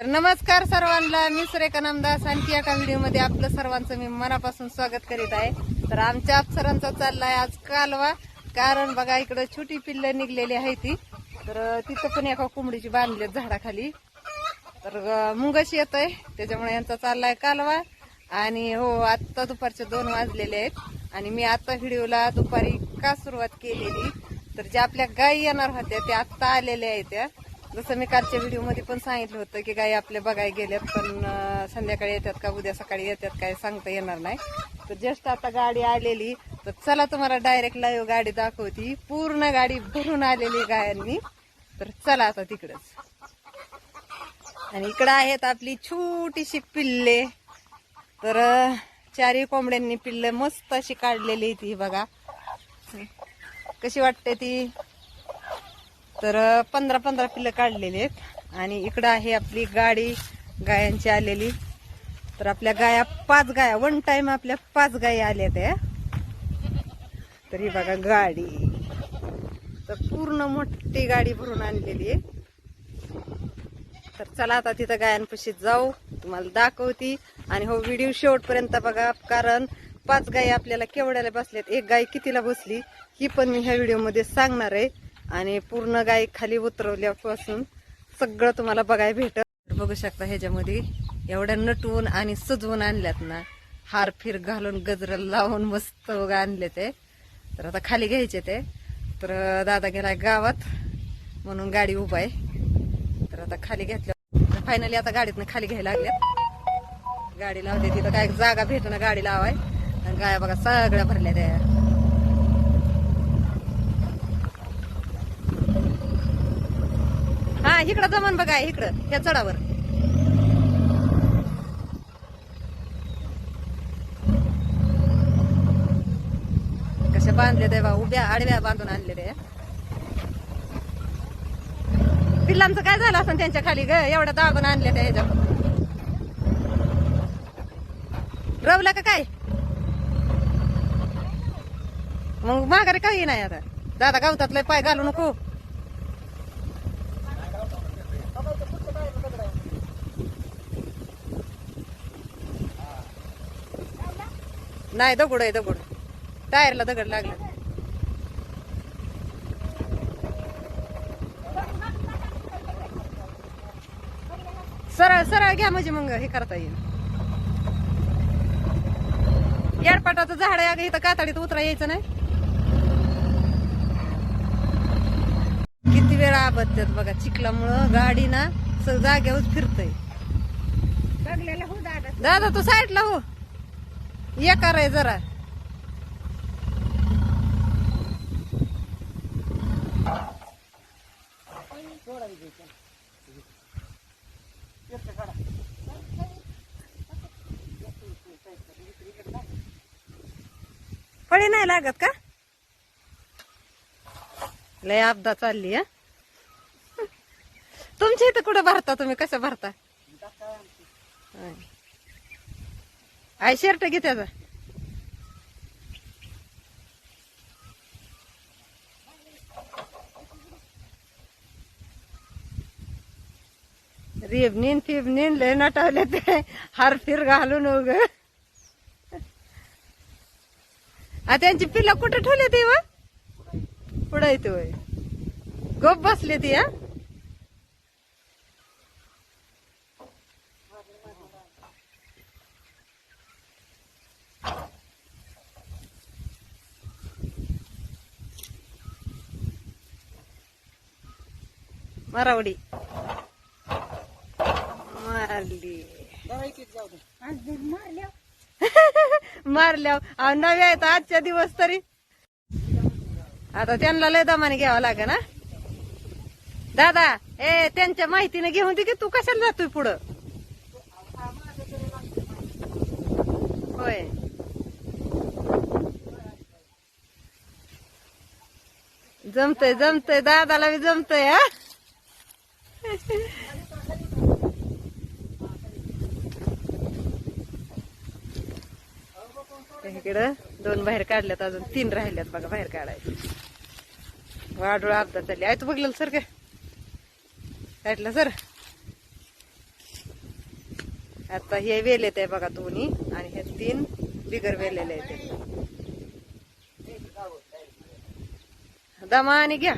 तर नमस्कार सर्वांना मी सुरेखा नामदास. आणखी एका व्हिडिओमध्ये आपलं सर्वांचं मी मनापासून स्वागत करीत आहे. तर आमच्या अप्सरांचा चाललाय आज कालवा. कारण बघा इकडं छोटी पिल्लं निघलेली आहे ती. तर तिथं पण एका कोंबडीची बांधली झाडाखाली. तर अं, मुंगशी येत आहे त्याच्यामुळे यांचा चाललाय कालवा. आणि हो आत्ता दुपारचे दोन वाजलेले आहेत. आणि मी आता व्हिडिओला दुपारी का सुरुवात केलेली? तर ज्या आपल्या गायी येणार होत्या त्या आत्ता आलेल्या आहेत त्या. जसं मी कालच्या व्हिडिओमध्ये पण सांगितलं होतं की गाई आपल्या बघाय गेल्यात पण संध्याकाळी येतात का उद्या सकाळी येतात काय सांगता येणार नाही. तर जस्ट आता गाडी आलेली तर चला तुम्हाला डायरेक्ट लाईव्ह गाडी दाखवती. पूर्ण गाडी भरून आलेली गायांनी. तर चला आता तिकडच. आणि इकडं आहेत आपली छोटीशी पिल्ले. तर चारही कोंबड्यांनी पिल्ले मस्त अशी काढलेली ती बघा. कशी वाटते ती? तर पंधरा पंधरा पिल्लं काढलेली आहेत. आणि इकडं आहे आपली गाडी. गायांची आलेली. तर आपल्या गाया पाच गाया. वन टाइम आपल्या पाच गायी आल्या त्या. तर ही बघा गाडी. तर पूर्ण मोठी गाडी भरून आणलेली आहे. तर चला आता तिथं गायांपाशी जाऊ. तुम्हाला दाखवती. आणि हो व्हिडिओ शेवटपर्यंत बघा. कारण पाच गायी आपल्याला केवढ्याला बसल्यात. एक गाय कितीला बसली ही पण मी ह्या व्हिडिओमध्ये सांगणार आहे. आणि पूर्ण गाय खाली उतरवल्यापासून सगळं तुम्हाला बघायला भेटत. बघू शकता ह्याच्यामध्ये एवढ्या नटवून आणि सजवून आणल्यात ना हार फिर घालून गजर लावून मस्त बघा आणले ते. तर आता खाली घ्यायचे ते. तर दादा गेलाय गावात म्हणून गाडी उभा आहे. तर आता खाली घेतल्या फायनली आता गाडीतनं खाली घ्यायला लागल्या गाडी लावते तिथं काय जागा भेटणं गाडी लावाय. आणि गाया बघा सगळ्या भरल्या त्या. इकडं जमन बघा इकडं या चढावर. कशा बांधले ते बा उभ्या आडव्या बांधून आणले ते पिल्लांचं काय झालं असं त्यांच्या खाली ग? एवढ्या दाबून आणले त्या ह्याच्यात रवला का काय? मग माघारी काही नाही आता. दादा गावतातलं पाय घालू नको. नाही दगड आहे दगड. टायरला दगड लागला. सरळ सरळ घ्या म्हणजे मग हे करता येईल. येडपाटाचं झाड आहे अगं इथं कातडीत उतरा यायचं नाही. किती वेळा आबदतात बघा चिखलामुळं गाडी ना जाग्यावर फिरतय. दादा तू साईडला हो. ये कराय जरा. फळी नाही लागत का? लय अपदा चालली हा? तुमच्या इथं कुठं भरता तुम्ही? कसं भरता. आय शर्ट घे त्याचा. रेबनीन फिबनीन लय नटावले ते. हार फिर घालून उग. आ त्यांची पिल्ला कुठं ठेवले ती व? पुढे येतो गप बसले ती हा? मरावडी. मारली. मारल्या अहो, नव्या आहेत आजच्या दिवस तरी. आता त्यांना लय दमाने घ्यावं लागे ना दादा ए त्यांच्या माहितीने घेऊन दे की तू कशाला जातोय पुढं? होय. जमतय जमतय दादाला बी जमतय हा? इकडं दोन बाहेर काढल्यात अजून तीन राहिल्यात बघा बाहेर काढायचे. वाढूळ अर्धा झाली आहे तू बघलं सर काय ऐकलं सर? आता हे वेलेत आहे बघा दोन्ही आणि हे तीन बिगर वेलेले आहेत. दमा आणि घ्या.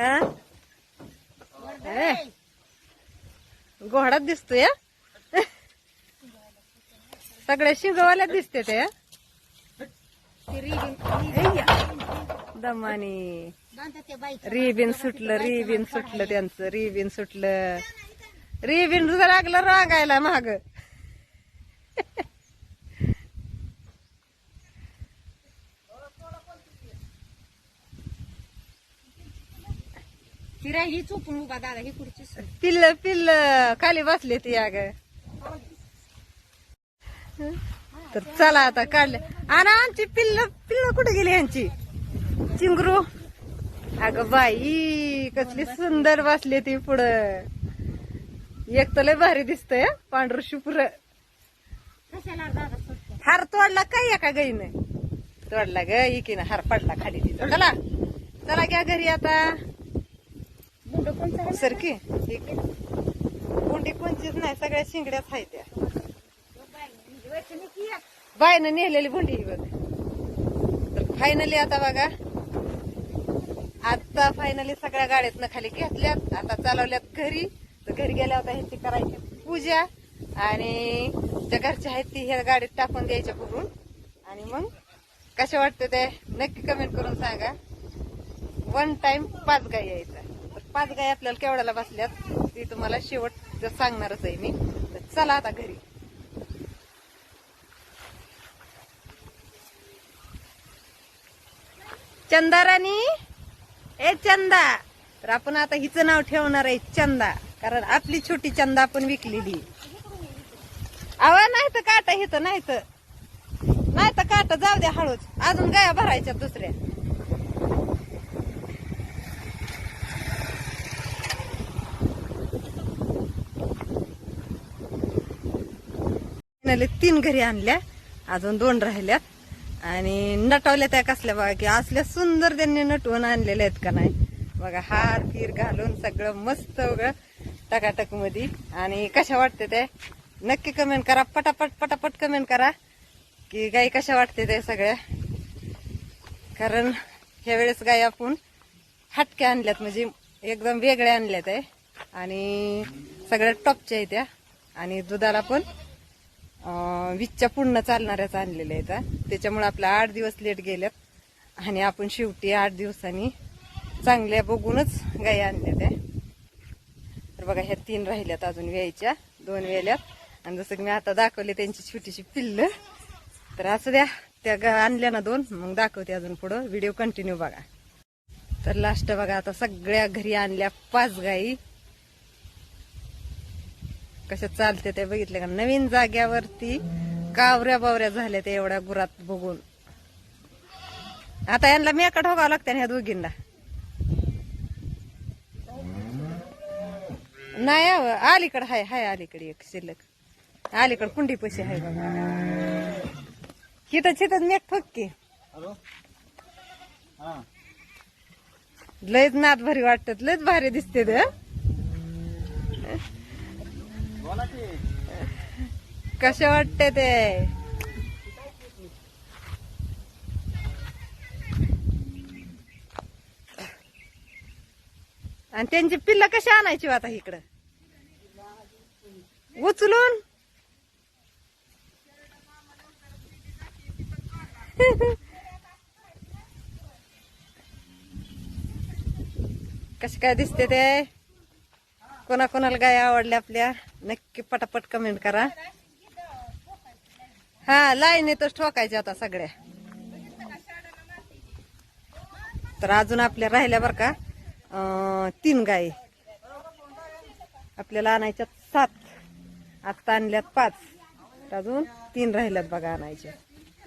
आ? ए, घोडाच दिसतोय सगळ्या शिंगवाल्या दिसते ते हा? दमानी. रिबिन सुटलं रिबिन सुटलं त्यांचं रिबिन सुटलं. रिबिन लागलं रागायला महाग ती राहिली चोपून उभा दादा ही पिल्ल पिल्ल खाली बसले ती अग. तर चला आता काढले. आणि आमची पिल्ल पिल्ल कुठे गेली यांची? चिंगरू. अगं बाई कसली सुंदर बसली ती पुढं. एक तर लय भारी दिसतंय हं, पांढरं शुभ्र कशाला दादा सुटतो हार तोडला काय एका गाईनं? तोडला ग इकीनं हार पडला खाली तिथं. चला. चला घ्या घरी आता? सरकी एक कोंडी कोणचीच नाही सगळ्या शिंगड्याच आहेत त्या. वैष्णवी बायनं नेलेली भुंडी ही बघ. तर फायनली आता बघा. आता फायनली सगळ्या गाड्यातनं खाली घेतल्यात. आता चालवल्यात घरी. तर घरी गेल्या होता ह्याची करायची पूजा. आणि ज्या घरच्या आहेत ती ह्या गाडीत टाकून द्यायच्या करून आणि मग कशा वाटते ते नक्की कमेंट करून सांगा. वन टाइम पाच गाई यायचा. पाच गाय आपल्याला केवढ्याला बसल्यात ती तुम्हाला शेवट सांगणारच आहे मी. तर चला आता घरी. चंदा राणी? ए चंदा! तर आपण आता हिचं नाव ठेवणार आहे चंदा. कारण आपली छोटी चंदा आपण विकलेली. आवा नाही तर काटा हिथं नाही तर नाही तर काटा जाऊ द्या हळूच. अजून गाया भरायच्या दुसऱ्या. Finally तीन घरी आणल्या अजून दोन राहिल्यात. आणि नटवल्या त्या कसल्या बघा की असल्या सुंदर त्यांनी नटवून आणलेल्या आहेत का नाही. बघा हार तीर घालून सगळं मस्त वगळं टकाटकमध्ये आणि कशा वाटते ते? नक्की कमेंट करा. पटापट पटापट कमेंट करा की गाई कशा वाटते ते सगळ्या. कारण ह्या वेळेस गाई आपण हटक्या आणल्यात म्हणजे एकदम वेगळ्या आणल्यात आहे. आणि सगळ्या टॉपच्या आहेत त्या. आणि दुधाला पण वीजच्या पूर्ण चालणाऱ्याच आणलेल्या आहेत त्याच्यामुळे आपल्या आठ दिवस लेट गेल्यात. आणि आपण शेवटी आठ दिवसांनी चांगल्या बघूनच गाई आणल्या त्या. तर बघा ह्या तीन राहिल्यात अजून व्यायच्या दोन वेल्यात आणि जसं की मी आता दाखवले त्यांची छोटीशी पिल्ल तर असं द्या त्या गा- आणल्या ना दोन मग दाखवते अजून पुढं. व्हिडिओ कंटिन्यू बघा. तर लास्ट बघा आता सगळ्या घरी आणल्या पाच गाई. कशा चालते ते बघितले का? नवीन जाग्यावरती कावऱ्या बावऱ्या झाल्या त्या एवढ्या गुरात बघून. आता यांना मेका ठोकावं लागते ह्या दोघींना. नाही अलीकडं हाय हाय अलीकडे एक शिल्लक. अलीकडं कुंडी पैसे बघा. हिथं छिथं मेक ठोक लयच नात भारी वाटतात लयच भारी दिसते ते? कसे वाटते ते? आणि त्यांची पिल्ल कशी आणायची हो आता इकडं? उचलून? कसे काय दिसते ते? कोणा कोणाला गाय आवडल्या आपल्या? नक्की पटापट कमेंट करा. हा लाईनीतच ठोकायच्या आता सगळ्या तर अजून आपल्या राहिल्या बर का? तीन गायी आपल्याला आणायच्यात सात. आत्ता आणल्यात पाच. तर अजून तीन राहिल्यात बघा आणायच्या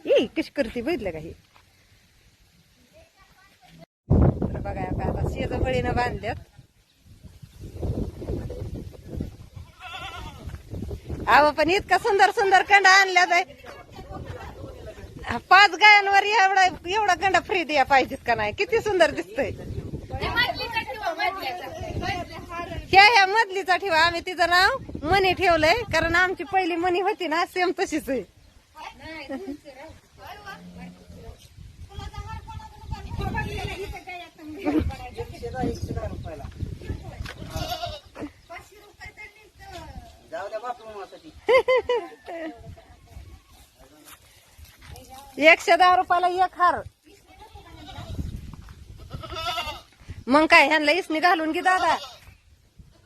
ये कशी करते बघितलं का हे तर बघा आता आता शेजबळीनं बांधल्यात. अहो पण इतका सुंदर सुंदर कंडा आणल्यात आहे पाच गायांवर एवढा एवढा कंडा फ्री द्या पाहिजेत का नाही? किती सुंदर दिसतोय. ह्या ह्या मधलीचा ठेवा. आम्ही तिचं नाव मनी ठेवलंय. कारण आमची पहिली मनी होती ना सेम तशीच आहे जाऊ द्या बापू मामासाठी एकशे दहा रुपयाला एक हार. मग काय ह्यांना इसनी घालून घे दादा.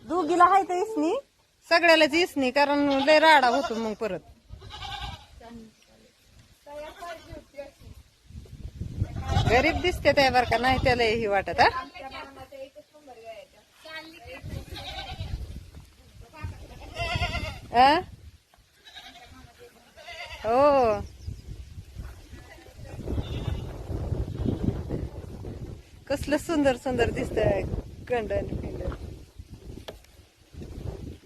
दोघीला हाय तर इसनी. सगळ्यालाच इसनी कारण लय राडा होतो मग परत. गरीब दिसते त्या बर का नाही त्याला ही वाटत हा? आ? हो. कसलं सुंदर सुंदर दिसत कंडन पिंडन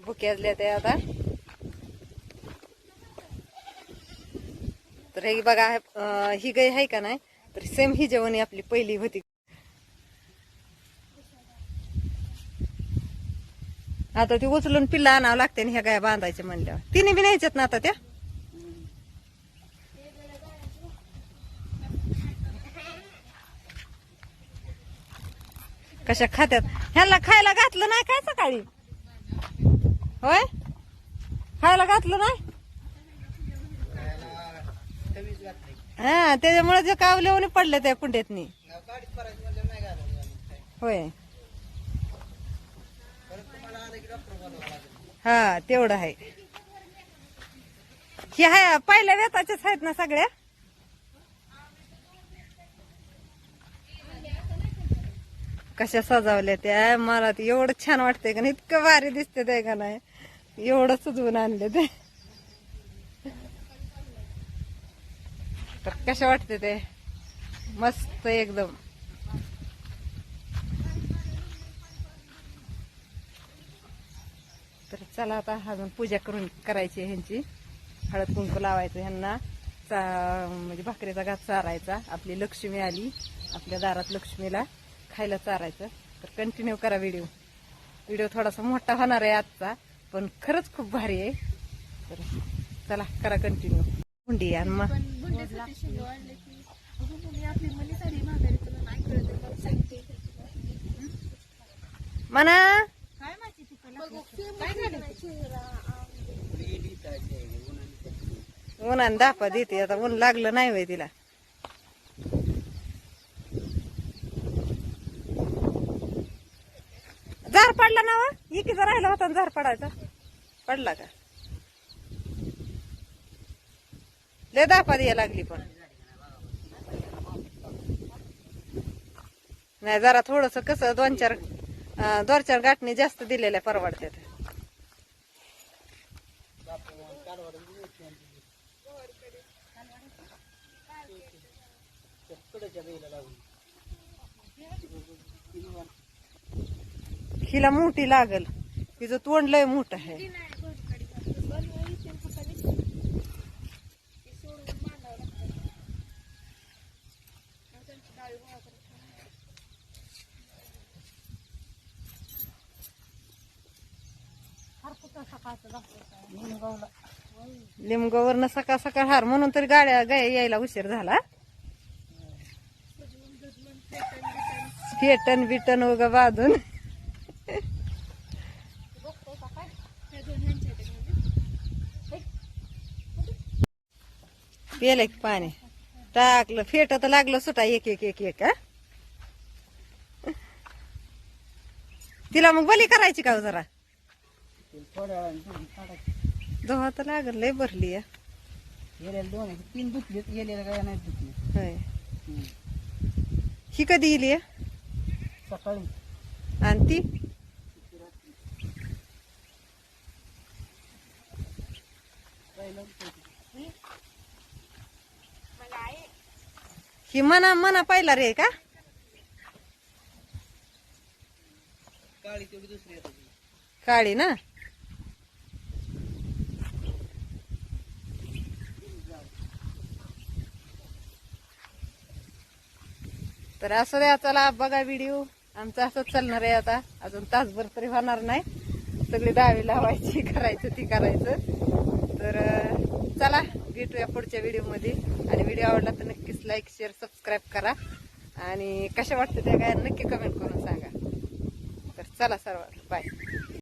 भुक्याजल्या त्या आता. तर हे बघा ही गाय आहे का नाही? तर सेम ही जेवणी आपली पहिली होती. आता ती उचलून पिल्ला आणावं लागते आणि ह्या गाय बांधायचे म्हणल्यावर. तिने बी न्यायच्यात ना आता त्या? कशा खात्यात? ह्याला खायला घातलं नाही काय सकाळी? होय? खायला घातलं नाही? हा त्याच्यामुळे जे कावले पडले त्या कुंड्यातनी. होय परत तुम्हाला आलं की डॉक्टर बोलावं लागेल हा तेवढं आहे. हे हाय पहिल्या रेताच्याच आहेत ना सगळ्या? कशा सजावल्या त्या? मला ते एवढं छान वाटतंय का नाही इतकं भारी दिसते ते का नाही? एवढं सुजवून आणले ते. तर कशा वाटते ते? मस्त एकदम तर चला आता अजून पूजा करून करायची ह्यांची. हळद कुंकू लावायचं ह्यांना. म्हणजे भाकरीचा घात चारायचा. आपली लक्ष्मी आली. आपल्या दारात लक्ष्मीला खायला चारायचं. तर कंटिन्यू करा व्हिडिओ व्हिडिओ थोडासा मोठा होणार आहे आजचा पण खरंच खूप भारी आहे. तर चला करा कंटिन्यू हुंडी आणि मग. म्हणा उन्हाने दापा देते आता ऊन लागलं नाही वय तिला. झार पडला ना वा? इकीचा राहिला होता ना झार पडायचा. पडला का? लय दापा द्यायला लागली पण. नाही जरा थोडस कसं दोन चार दोन चार गाठणी जास्त दिलेल्या परवडतात हिला मोठी लागल. हिचं तोंड लय मोठं आहे. म्हणजे लिमगावरनं सकाळ सकाळ हार म्हणून तरी गाड्या गाय यायला उशीर झाला. फेटन बिटन उग बांधून. पेले की पाणी. टाकलं फेट तर लागलं सुटा एक एक एक एक तिला मग बली करायची का हो जरा? दोहा तर लागल लय भरली आहे. गेलेल्या दोन आहेत. तीन गेलेल्या गाया नाही दुखले होय. ही कधी येईल सकाळी. आणि ती? ही मना मना पाहिला रे का? काळी तेवढी दुसरी येतात काळी ना? तर असं द्या चला बघा व्हिडिओ आमचा असंच चालणार आहे आता. अजून तासभर तरी होणार नाही. सगळी डावी लावायची करायचं ती करायचं. तर चला भेटूया पुढच्या व्हिडिओमध्ये आणि व्हिडिओ आवडला तर नक्कीच लाईक शेअर सबस्क्राईब करा. आणि कशा वाटतं त्या काय नक्की कमेंट करून सांगा. तर चला सर्व बाय